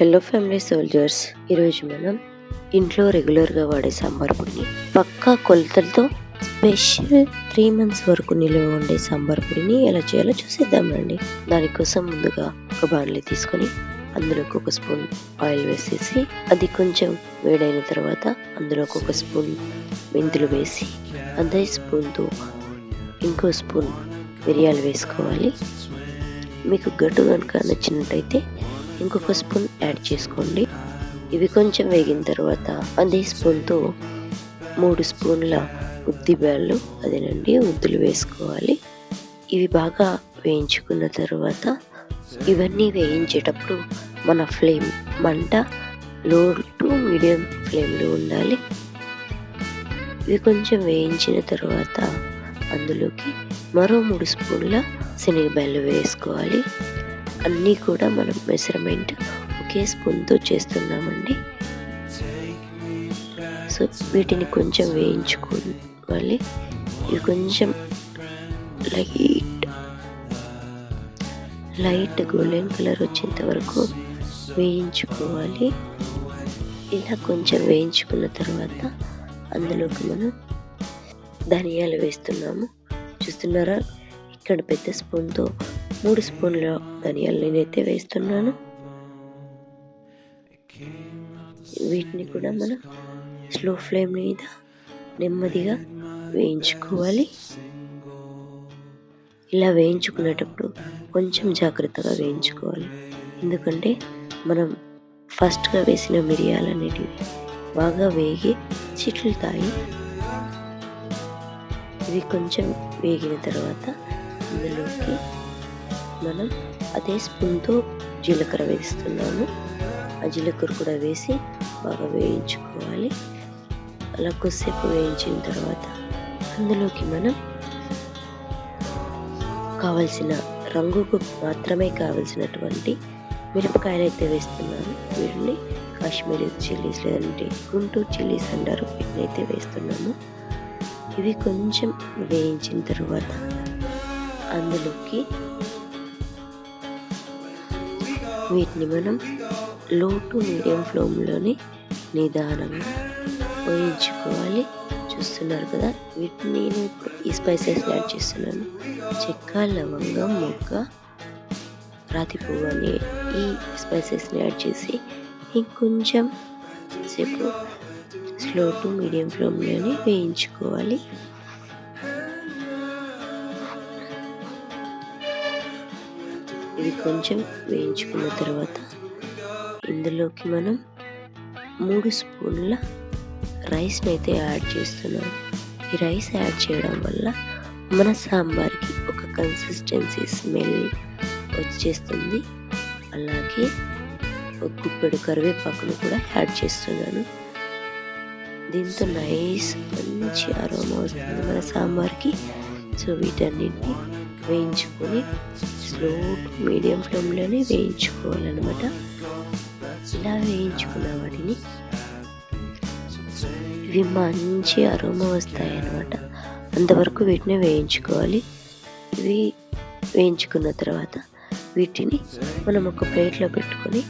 Hello family soldiers ఈరోజు మనం ఇంట్లో రెగ్యులర్గా వాడే సాంబార్ పొడిని పక్కా కొలతలతో స్పెషల్ త్రీ మంత్స్ వరకు నిల్వ ఉండే సాంబార్ పొడిని ఎలా చేయాలో చూసేద్దాం రండి. దానికోసం ముందుగా ఒక బాణలి తీసుకొని అందులోకి ఒక స్పూన్ ఆయిల్ వేసేసి అది కొంచెం వేడైన తర్వాత అందులోకి ఒక స్పూన్ మెంతులు వేసి అదే స్పూన్తో ఇంకో స్పూన్ మిరియాలు వేసుకోవాలి. మీకు గడ్డు కనుక నచ్చినట్టయితే ఇంకొక స్పూన్ యాడ్ చేసుకోండి. ఇవి కొంచెం వేగిన తర్వాత అదే స్పూన్తో మూడు స్పూన్ల ఉద్ది బ్యాళ్ళు అదేనండి ఉద్దులు వేసుకోవాలి. ఇవి బాగా వేయించుకున్న తర్వాత ఇవన్నీ వేయించేటప్పుడు మన ఫ్లేమ్ మంట లో టు మీడియం ఫ్లేమ్లో ఉండాలి. ఇవి కొంచెం వేయించిన తర్వాత అందులోకి మరో మూడు స్పూన్ల శనగబెల్లు వేసుకోవాలి. అన్నీ కూడా మనం మెజర్మెంట్ ఒకే స్పూన్తో చేస్తున్నామండి. సో వీటిని కొంచెం వేయించుకోవాలి ఇవి కొంచెం లైట్ లైట్ గోల్డెన్ కలర్ వచ్చేంత వరకు వేయించుకోవాలి. ఇలా కొంచెం వేయించుకున్న తర్వాత అందులోకి మనం ధనియాలు వేస్తున్నాము. చూస్తున్నారా? ఇక్కడ పెద్ద స్పూన్తో మూడు స్పూన్ల ధనియాలు నేనైతే వేస్తున్నాను. వీటిని కూడా మనం స్లో ఫ్లేమ్ మీద నెమ్మదిగా వేయించుకోవాలి. ఇలా వేయించుకునేటప్పుడు కొంచెం జాగ్రత్తగా వేయించుకోవాలి. ఎందుకంటే మనం ఫస్ట్గా వేసిన మిరియాలు అనేటివి బాగా వేగి చిట్లుతాయి ఇవి కొంచెం వేగిన తర్వాత ఇందులోకి మనం అదే స్పూన్తో జీలకర్ర వేస్తున్నాము. ఆ జీలకర్ర కూడా వేసి బాగా వేయించుకోవాలి. అలా కొద్దిసేపు వేయించిన తర్వాత అందులోకి మనం కావలసిన రంగుకు మాత్రమే కావలసినటువంటి మిరపకాయలు అయితే వేస్తున్నాను. వీటిని కాశ్మీరీ చిల్లీస్ లేదంటే గుంటూరు చిల్లీస్ అంటారు. వీటిని అయితే వేస్తున్నాము. ఇవి కొంచెం వేయించిన తర్వాత అందులోకి వీటిని మనం లో టు మీడియం ఫ్లేమ్లోనే నిదానంగా వేయించుకోవాలి చూస్తున్నారు కదా వీటిని నేను ఇప్పుడు ఈ స్పైసెస్ యాడ్ చేస్తున్నాను. చెక్క లవంగం మొగ్గ రాతి పువ్వు అనే ఈ స్పైసెస్ని యాడ్ చేసి ఇంకొంచెం సేపు స్లో టు మీడియం ఫ్లేమ్లోనే వేయించుకోవాలి. ఇది కొంచెం వేయించుకున్న తర్వాత ఇందులోకి మనం మూడు స్పూన్ల రైస్ని అయితే యాడ్ చేస్తున్నాం. ఈ రైస్ యాడ్ చేయడం వల్ల మన సాంబార్కి ఒక కన్సిస్టెన్సీ స్మెల్ వచ్చేస్తుంది. అలాగే ఒక గుప్పెడు కరివేపాకును కూడా యాడ్ చేస్తున్నాను. దీంతో నైస్ మంచి అరోమా వస్తుంది మన సాంబార్కి. సో వీటన్నిటిని వేయించుకొని స్లో మీడియం ఫ్లేమ్లోనే వేయించుకోవాలన్నమాట. ఇలా వేయించుకున్న వాటిని ఇవి మంచి అరోమా వస్తాయి అన్నమాట అంతవరకు వీటిని వేయించుకోవాలి. ఇవి వేయించుకున్న తర్వాత వీటిని మనం ఒక ప్లేట్లో పెట్టుకొని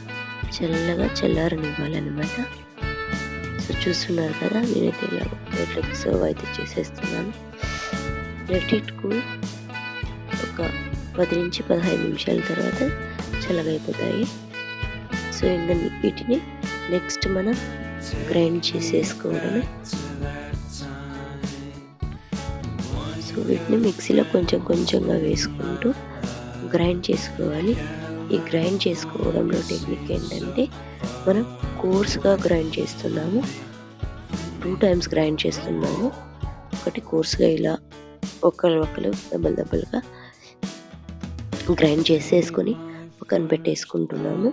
చల్లగా చల్లారనివ్వాలన్నమాట. సో చూస్తున్నారు కదా నేనైతే ఇలా ప్లేట్లోకి సర్వ్ అయితే చేసేస్తున్నాను. లెట్ ఇట్ కూల్ పది నుంచి పదహైదు నిమిషాల తర్వాత చల్లగైపోతాయి. సో ఇంకా వీటిని నెక్స్ట్ మనం గ్రైండ్ చేసేసుకోవడమే. సో వీటిని మిక్సీలో కొంచెం కొంచెంగా వేసుకుంటూ గ్రైండ్ చేసుకోవాలి. ఈ గ్రైండ్ చేసుకోవడంలో టెక్నిక్ ఏంటంటే మనం కోర్స్గా గ్రైండ్ చేస్తున్నాము. టూ టైమ్స్ గ్రైండ్ చేస్తున్నాము. ఒకటి కోర్స్గా ఇలా ఒకరు ఒకరు దెబ్బలు దెబ్బలుగా గ్రైండ్ చేసేసుకొని పక్కన పెట్టేసుకుంటున్నాము.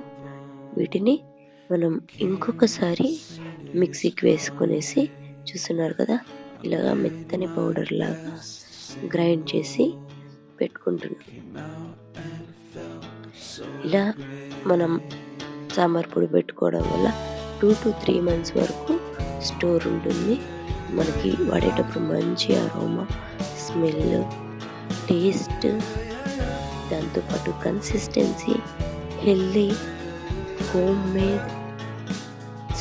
వీటిని మనం ఇంకొకసారి మిక్సీకి వేసుకునేసి చూస్తున్నారు కదా ఇలాగా మెత్తని పౌడర్ లాగా గ్రైండ్ చేసి పెట్టుకుంటున్నాం. ఇలా మనం సాంబార్ పొడి పెట్టుకోవడం వల్ల టూ టు త్రీ మంత్స్ వరకు స్టోర్ ఉంటుంది. మనకి వాడేటప్పుడు మంచి అరోమా స్మెల్ టేస్ట్ దాంతోపాటు consistency healthy home made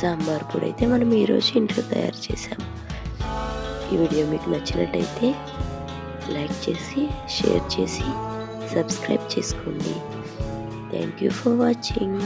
sambar పొడి అయితే మనం ఈరోజు ఇంట్లో తయారు చేసాం ఈ వీడియో మీకు నచ్చినట్టయితే లైక్ చేసి షేర్ చేసి సబ్స్క్రైబ్ చేసుకోండి. Thank you for watching